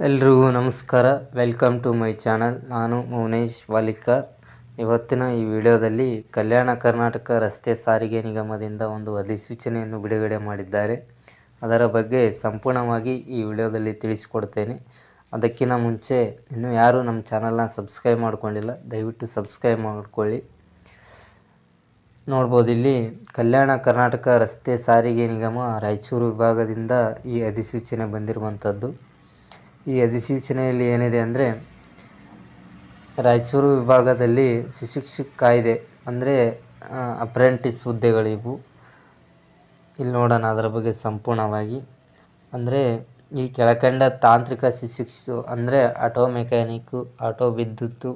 ಎಲ್ರಿಗೂ ನಮಸ್ಕಾರ. Welcome to my channel ನಾನು ಮೌನೇಶ್ ವಾಲಿಕರ್. ಇವತ್ತಿನ ಈ ವಿಡಿಯೋದಲ್ಲಿ ಕಲ್ಯಾಣ ಕರ್ನಾಟಕ ರಸ್ತೆ ಸಾರಿಗೆ ನಿಗಮದಿಂದ ಒಂದು ಅಧಿಸೂಚನೆಯನ್ನು ಬಿಡುಗಡೆ ಮಾಡಿದ್ದಾರೆ. ಅದರ ಬಗ್ಗೆ ಸಂಪೂರ್ಣವಾಗಿ ಈ ವಿಡಿಯೋದಲ್ಲಿ ತಿಳಿಸಿಕೊಡ್ತೇನೆ. ಅದಕ್ಕಿಂತ ಮುಂಚೆ ಇನ್ನೂ ಯಾರೂ ನಮ್ಮ ಚಾನಲ್ನ ಸಬ್ಸ್ಕ್ರೈಬ್ ಮಾಡಿಕೊಂಡಿಲ್ಲ, ದಯವಿಟ್ಟು ಸಬ್ಸ್ಕ್ರೈಬ್ ಮಾಡಿಕೊಳ್ಳಿ. ನೋಡ್ಬೋದು, ಇಲ್ಲಿ ಕಲ್ಯಾಣ ಕರ್ನಾಟಕ ರಸ್ತೆ ಸಾರಿಗೆ ನಿಗಮ ರಾಯಚೂರು ವಿಭಾಗದಿಂದ ಈ ಅಧಿಸೂಚನೆ ಬಂದಿರುವಂಥದ್ದು. ಈ ಅಧಿಸೂಚನೆಯಲ್ಲಿ ಏನಿದೆ ಅಂದರೆ, ರಾಯಚೂರು ವಿಭಾಗದಲ್ಲಿ ಸುಶಿಕ್ಷಕ ಕಾಯ್ದೆ, ಅಂದರೆ ಅಪ್ರೆಂಟಿಸ್ ಹುದ್ದೆಗಳಿವು. ಇಲ್ಲಿ ನೋಡೋಣ ಅದರ ಬಗ್ಗೆ ಸಂಪೂರ್ಣವಾಗಿ. ಅಂದರೆ, ಈ ಕೆಳಕಂಡ ತಾಂತ್ರಿಕ ಶಿಕ್ಷು ಅಂದರೆ, ಆಟೋ ಮೆಕ್ಯಾನಿಕ್ಕು, ಆಟೋ ವಿದ್ಯುತ್ತು,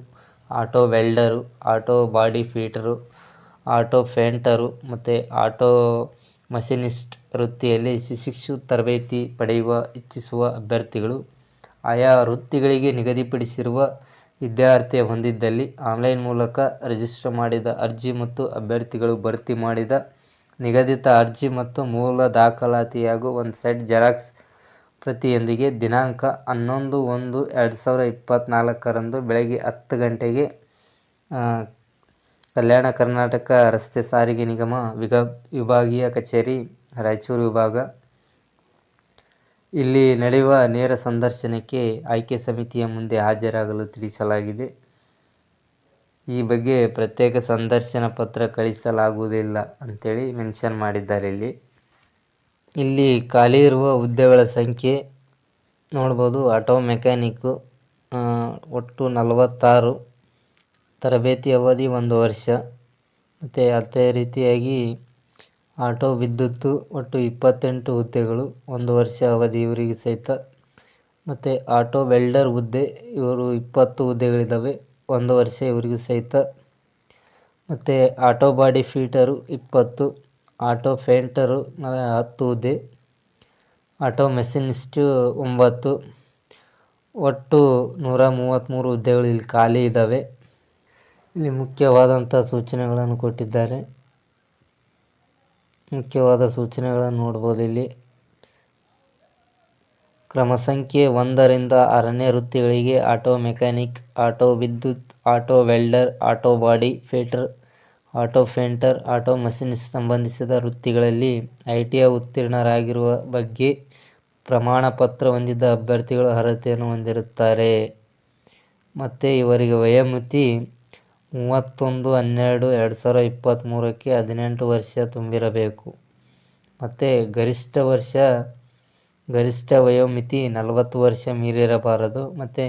auto welder, auto body fitter, auto painter, ಮತ್ತು ಆಟೋ ಮಷಿನಿಸ್ಟ್ ವೃತ್ತಿಯಲ್ಲಿ ಶಿಶಿಕ್ಷು ತರಬೇತಿ ಪಡೆಯುವ, ಇಚ್ಛಿಸುವ ಅಭ್ಯರ್ಥಿಗಳು ಆಯಾ ವೃತ್ತಿಗಳಿಗೆ ನಿಗದಿಪಡಿಸಿರುವ ವಿದ್ಯಾರ್ಥಿ ಹೊಂದಿದ್ದಲ್ಲಿ ಆನ್ಲೈನ್ ಮೂಲಕ ರಿಜಿಸ್ಟರ್ ಮಾಡಿದ ಅರ್ಜಿ ಮತ್ತು ಅಭ್ಯರ್ಥಿಗಳು ಭರ್ತಿ ಮಾಡಿದ ನಿಗದಿತ ಅರ್ಜಿ ಮತ್ತು ಮೂಲ ದಾಖಲಾತಿಯಾಗೂ ಒಂದು ಸೆಟ್ ಜೆರಾಕ್ಸ್ ಪ್ರತಿಯೊಂದಿಗೆ ದಿನಾಂಕ ಹನ್ನೊಂದು ಒಂದು ಎರಡು ಸಾವಿರ ಇಪ್ಪತ್ತ್ನಾಲ್ಕರಂದು ಬೆಳಗ್ಗೆ ಹತ್ತು ಗಂಟೆಗೆ ಕಲ್ಯಾಣ ಕರ್ನಾಟಕ ರಸ್ತೆ ಸಾರಿಗೆ ನಿಗಮ ವಿಗ, ವಿಭಾಗೀಯ ಕಚೇರಿ ರಾಯಚೂರು ವಿಭಾಗ ಇಲ್ಲಿ ನಡೆಯುವ ನೇರ ಸಂದರ್ಶನಕ್ಕೆ ಆಯ್ಕೆ ಸಮಿತಿಯ ಮುಂದೆ ಹಾಜರಾಗಲು ತಿಳಿಸಲಾಗಿದೆ. ಈ ಬಗ್ಗೆ ಪ್ರತ್ಯೇಕ ಸಂದರ್ಶನ ಪತ್ರ ಕಳಿಸಲಾಗುವುದಿಲ್ಲ ಅಂತೇಳಿ ಮೆನ್ಷನ್ ಮಾಡಿದ್ದಾರೆ ಇಲ್ಲಿ. ಇಲ್ಲಿ ಖಾಲಿ ಇರುವ ಹುದ್ದೆಗಳ ಸಂಖ್ಯೆ ನೋಡ್ಬೋದು. ಆಟೋ ಮೆಕ್ಯಾನಿಕ್ಕು ಒಟ್ಟು ನಲವತ್ತಾರು. ತರಬೇತಿ ಅವಧಿ ಒಂದು ವರ್ಷ. ಮತ್ತು ಅದೇ ರೀತಿಯಾಗಿ ಆಟೋ, ವಿದ್ಯುತ್ತು ಒಟ್ಟು ಇಪ್ಪತ್ತೆಂಟು ಹುದ್ದೆಗಳು, ಒಂದು ವರ್ಷ ಅವಧಿ ಇವರಿಗೆ ಸಹಿತ. ಮತ್ತು ಆಟೋ, ವೆಲ್ಡರ್ ಹುದ್ದೆ, ಇವರು ಇಪ್ಪತ್ತು ಹುದ್ದೆಗಳಿದ್ದಾವೆ, ಒಂದು ವರ್ಷ ಇವರಿಗೂ ಸಹಿತ. ಮತ್ತು ಆಟೋ ಬಾಡಿ ಫೀಟರು ಇಪ್ಪತ್ತು, ಆಟೋ ಫೇಂಟರು ಹತ್ತು ಹುದ್ದೆ, ಆಟೋ ಮೆಷಿನಿಸ್ಟು ಒಂಬತ್ತು, ಒಟ್ಟು ನೂರ ಮೂವತ್ತ್ಮೂರು ಹುದ್ದೆಗಳು ಇಲ್ಲಿ ಖಾಲಿ ಇದ್ದಾವೆ. ಇಲ್ಲಿ ಮುಖ್ಯವಾದಂಥ ಸೂಚನೆಗಳನ್ನು ಕೊಟ್ಟಿದ್ದಾರೆ. ಮುಖ್ಯವಾದ ಸೂಚನೆಗಳನ್ನು ನೋಡ್ಬೋದು ಇಲ್ಲಿ. ಕ್ರಮ ಸಂಖ್ಯೆ ಒಂದರಿಂದ ಆರನೇ ವೃತ್ತಿಗಳಿಗೆ ಆಟೋ ಮೆಕ್ಯಾನಿಕ್, ಆಟೋ ವಿದ್ಯುತ್, auto welder, auto body fitter auto fender, auto machinist ಸಂಬಂಧಿಸಿದ ವೃತ್ತಿಗಳಲ್ಲಿ ಐ ಟಿ ಐ ಉತ್ತೀರ್ಣರಾಗಿರುವ ಬಗ್ಗೆ ಪ್ರಮಾಣ ಪತ್ರ ಹೊಂದಿದ್ದ ಅಭ್ಯರ್ಥಿಗಳು ಅರ್ಹತೆಯನ್ನು ಹೊಂದಿರುತ್ತಾರೆ. ಮತ್ತು ಇವರಿಗೆ ವಯೋಮಿತಿ ಮೂವತ್ತೊಂದು, ಹನ್ನೆರಡು, ಎರಡು ಸಾವಿರ ಇಪ್ಪತ್ತ್ಮೂರಕ್ಕೆ ಹದಿನೆಂಟು ವರ್ಷ ತುಂಬಿರಬೇಕು. ಮತ್ತು ಗರಿಷ್ಠ ವರ್ಷ, ಗರಿಷ್ಠ ವಯೋಮಿತಿ ನಲವತ್ತು ವರ್ಷ ಮೀರಿರಬಾರದು. ಮತ್ತು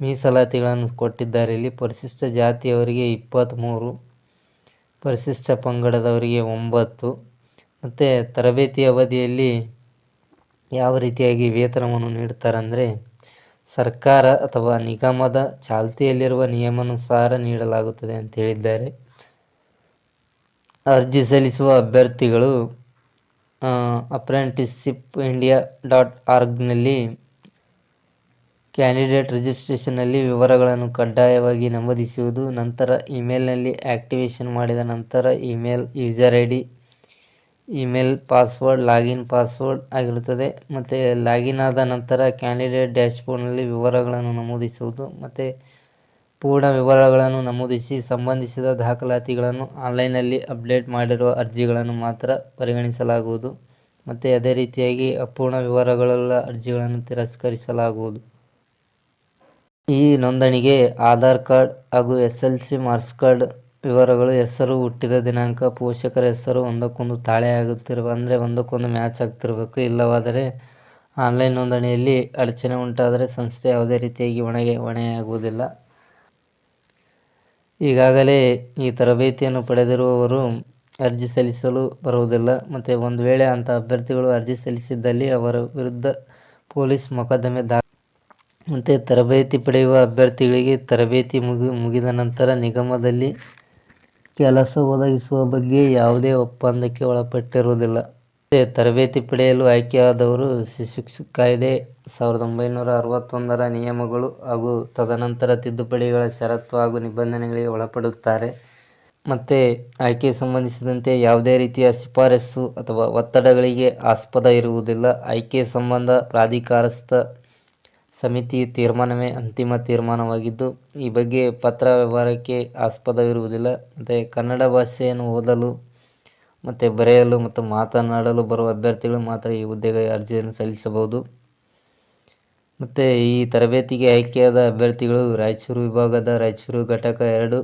ಮೀಸಲಾತಿಗಳನ್ನು ಕೊಟ್ಟಿದ್ದಾರೆ. ಇಲ್ಲಿ ಪರಿಶಿಷ್ಟ ಜಾತಿಯವರಿಗೆ ಇಪ್ಪತ್ತ್ಮೂರು ಪರಿಶಿಷ್ಟ ಪಂಗಡದವರಿಗೆ ಒಂಬತ್ತು. ಮತ್ತು ತರಬೇತಿ ಅವಧಿಯಲ್ಲಿ ಯಾವ ರೀತಿಯಾಗಿ ವೇತನವನ್ನು ನೀಡ್ತಾರಂದರೆ ಸರ್ಕಾರ ಅಥವಾ ನಿಗಮದ ಚಾಲ್ತಿಯಲ್ಲಿರುವ ನಿಯಮಾನುಸಾರ ನೀಡಲಾಗುತ್ತದೆ ಅಂತ ಹೇಳಿದ್ದಾರೆ. ಅರ್ಜಿ ಸಲ್ಲಿಸುವ ಅಭ್ಯರ್ಥಿಗಳು ಅಪ್ರೆಂಟಿಸ್ಶಿಪ್ ಇಂಡಿಯಾ ಡಾಟ್ ಆರ್ಗ್ನಲ್ಲಿ ಕ್ಯಾಂಡಿಡೇಟ್ ರಿಜಿಸ್ಟ್ರೇಷನ್ನಲ್ಲಿ ವಿವರಗಳನ್ನು ಕಡ್ಡಾಯವಾಗಿ ನಮೂದಿಸುವುದು, ನಂತರ ಇಮೇಲ್ನಲ್ಲಿ ಆ್ಯಕ್ಟಿವೇಷನ್ ಮಾಡಿದ ನಂತರ email user I D email password, login password ಆಗಿರುತ್ತದೆ. ಮತ್ತು ಲಾಗಿನ್ ಆದ ನಂತರ ಕ್ಯಾಂಡಿಡೇಟ್ ಡ್ಯಾಶ್ಬೋರ್ಡ್ನಲ್ಲಿ ವಿವರಗಳನ್ನು ನಮೂದಿಸುವುದು ಮತ್ತು ಪೂರ್ಣ ವಿವರಗಳನ್ನು ನಮೂದಿಸಿ ಸಂಬಂಧಿಸಿದ ದಾಖಲಾತಿಗಳನ್ನು ಆನ್ಲೈನಲ್ಲಿ ಅಪ್ಡೇಟ್ ಮಾಡಿರುವ ಅರ್ಜಿಗಳನ್ನು ಮಾತ್ರ ಪರಿಗಣಿಸಲಾಗುವುದು. ಮತ್ತು ಅದೇ ರೀತಿಯಾಗಿ ಅಪೂರ್ಣ ವಿವರಗಳುಳ್ಳ ಅರ್ಜಿಗಳನ್ನು ತಿರಸ್ಕರಿಸಲಾಗುವುದು. ಈ ನೋಂದಣಿಗೆ ಆಧಾರ್ ಕಾರ್ಡ್ ಹಾಗೂ S L C marks card ವಿವರಗಳು, ಹೆಸರು, ಹುಟ್ಟಿದ ದಿನಾಂಕ, ಪೋಷಕರ ಹೆಸರು, ಒಂದಕ್ಕೊಂದು ತಾಳೆ ಆಗುತ್ತಿರುವ, ಅಂದರೆ ಒಂದಕ್ಕೊಂದು ಮ್ಯಾಚ್ ಆಗ್ತಿರಬೇಕು, ಇಲ್ಲವಾದರೆ ಆನ್ಲೈನ್ ನೋಂದಣಿಯಲ್ಲಿ ಅಡಚಣೆ ಉಂಟಾದರೆ ಸಂಸ್ಥೆ ಯಾವುದೇ ರೀತಿಯಾಗಿ ಹೊಣೆಗೆ, ಹೊಣೆಯಾಗುವುದಿಲ್ಲ. ಈಗಾಗಲೇ ಈ ತರಬೇತಿಯನ್ನು ಪಡೆದಿರುವವರು ಅರ್ಜಿ ಸಲ್ಲಿಸಲು ಬರುವುದಿಲ್ಲ. ಮತ್ತು ಒಂದು ವೇಳೆ ಅಂಥ ಅಭ್ಯರ್ಥಿಗಳು ಅರ್ಜಿ ಸಲ್ಲಿಸಿದ್ದಲ್ಲಿ ಅವರ ವಿರುದ್ಧ ಪೊಲೀಸ್ ಮೊಕದ್ದಮೆ ದಾ ಮತ್ತು ತರಬೇತಿ ಪಡೆಯುವ ಅಭ್ಯರ್ಥಿಗಳಿಗೆ ತರಬೇತಿ ಮುಗಿ, ಮುಗಿದ ನಂತರ ನಿಗಮದಲ್ಲಿ ಕೆಲಸ ಒದಗಿಸುವ ಬಗ್ಗೆ ಯಾವುದೇ ಒಪ್ಪಂದಕ್ಕೆ ಒಳಪಟ್ಟಿರುವುದಿಲ್ಲ. ತರಬೇತಿ ಪಡೆಯಲು ಆಯ್ಕೆಯಾದವರು ಶಿಶು ಕಾಯ್ದೆ, ಸಾವಿರದ ಒಂಬೈನೂರ ಅರವತ್ತೊಂದರ ನಿಯಮಗಳು ಹಾಗೂ ತದನಂತರ ತಿದ್ದುಪಡಿಗಳ ಷರತ್ತು ಹಾಗೂ ನಿಬಂಧನೆಗಳಿಗೆ ಒಳಪಡುತ್ತಾರೆ. ಮತ್ತು ಆಯ್ಕೆ ಸಂಬಂಧಿಸಿದಂತೆ ಯಾವುದೇ ರೀತಿಯ ಶಿಫಾರಸು ಅಥವಾ ಒತ್ತಡಗಳಿಗೆ ಆಸ್ಪದ ಇರುವುದಿಲ್ಲ. ಆಯ್ಕೆ ಸಂಬಂಧ ಪ್ರಾಧಿಕಾರಸ್ಥ ಸಮಿತಿ ತೀರ್ಮಾನವೇ ಅಂತಿಮ ತೀರ್ಮಾನವಾಗಿದ್ದು, ಈ ಬಗ್ಗೆ ಪತ್ರ ವ್ಯವಹಾರಕ್ಕೆ ಆಸ್ಪದವಿರುವುದಿಲ್ಲ. ಮತ್ತು ಕನ್ನಡ ಭಾಷೆಯನ್ನು ಓದಲು ಮತ್ತು ಬರೆಯಲು ಮತ್ತು ಮಾತನಾಡಲು ಬರುವ ಅಭ್ಯರ್ಥಿಗಳು ಮಾತ್ರ ಈ ಹುದ್ದೆಗೆ ಅರ್ಜಿಯನ್ನು ಸಲ್ಲಿಸಬಹುದು. ಮತ್ತು ಈ ತರಬೇತಿಗೆ ಆಯ್ಕೆಯಾದ ಅಭ್ಯರ್ಥಿಗಳು ರಾಯಚೂರು ವಿಭಾಗದ ರಾಯಚೂರು ಘಟಕ ಎರಡು,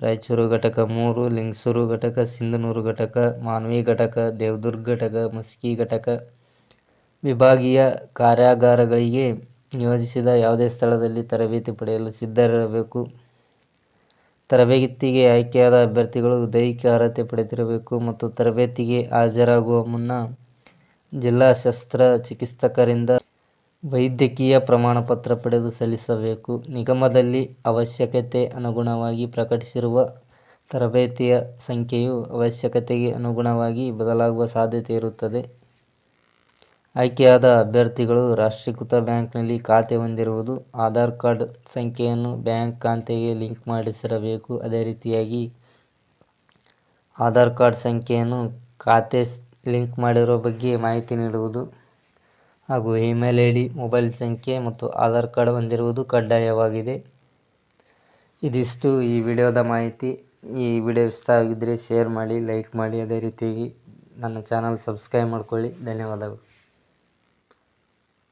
ರಾಯಚೂರು ಘಟಕ ಮೂರು, ಲಿಂಗಸೂರು ಘಟಕ, ಸಿಂಧನೂರು ಘಟಕ, ಮಾನ್ವಿ ಘಟಕ, ದೇವದುರ್ಗ ಘಟಕ, ಮಸ್ಕಿ ಘಟಕ ವಿಭಾಗೀಯ ಕಾರ್ಯಾಗಾರಗಳಿಗೆ ನಿಯೋಜಿಸಿದ ಯಾವುದೇ ಸ್ಥಳದಲ್ಲಿ ತರಬೇತಿ ಪಡೆಯಲು ಸಿದ್ಧರಿರಬೇಕು. ತರಬೇತಿಗೆ ಆಯ್ಕೆಯಾದ ಅಭ್ಯರ್ಥಿಗಳು ದೈಹಿಕ ಅರ್ಹತೆ ಪಡೆದಿರಬೇಕು ಮತ್ತು ತರಬೇತಿಗೆ ಹಾಜರಾಗುವ ಮುನ್ನ ಜಿಲ್ಲಾ ಶಸ್ತ್ರ ಚಿಕಿತ್ಸಕರಿಂದ ವೈದ್ಯಕೀಯ ಪ್ರಮಾಣಪತ್ರ ಪಡೆದು ಸಲ್ಲಿಸಬೇಕು. ನಿಗಮದಲ್ಲಿ ಅವಶ್ಯಕತೆ ಅನುಗುಣವಾಗಿ ಪ್ರಕಟಿಸಿರುವ ತರಬೇತಿಯ ಸಂಖ್ಯೆಯು ಅವಶ್ಯಕತೆಗೆ ಅನುಗುಣವಾಗಿ ಬದಲಾಗುವ ಸಾಧ್ಯತೆ ಇರುತ್ತದೆ. ಆಯ್ಕೆಯಾದ ಅಭ್ಯರ್ಥಿಗಳು ರಾಷ್ಟ್ರೀಕೃತ ಬ್ಯಾಂಕ್ನಲ್ಲಿ ಖಾತೆ ಹೊಂದಿರುವುದು, ಆಧಾರ್ ಕಾರ್ಡ್ ಸಂಖ್ಯೆಯನ್ನು ಬ್ಯಾಂಕ್ ಖಾತೆಗೆ ಲಿಂಕ್ ಮಾಡಿಸಿರಬೇಕು. ಅದೇ ರೀತಿಯಾಗಿ ಆಧಾರ್ ಕಾರ್ಡ್ ಸಂಖ್ಯೆಯನ್ನು ಖಾತೆ ಲಿಂಕ್ ಮಾಡಿರುವ ಬಗ್ಗೆ ಮಾಹಿತಿ ನೀಡುವುದು ಹಾಗೂ ಇಮೇಲ್ ಐಡಿ, ಮೊಬೈಲ್ ಸಂಖ್ಯೆ ಮತ್ತು ಆಧಾರ್ ಕಾರ್ಡ್ ಹೊಂದಿರುವುದು ಕಡ್ಡಾಯವಾಗಿದೆ. ಇದಿಷ್ಟು ಈ ವಿಡಿಯೋದ ಮಾಹಿತಿ. ಈ ವಿಡಿಯೋ ಇಷ್ಟ ಆಗಿದ್ದರೆ ಶೇರ್ ಮಾಡಿ, ಲೈಕ್ ಮಾಡಿ. ಅದೇ ರೀತಿಯಾಗಿ ನನ್ನ ಚಾನಲ್ ಸಬ್ಸ್ಕ್ರೈಬ್ ಮಾಡ್ಕೊಳ್ಳಿ. ಧನ್ಯವಾದಗಳು.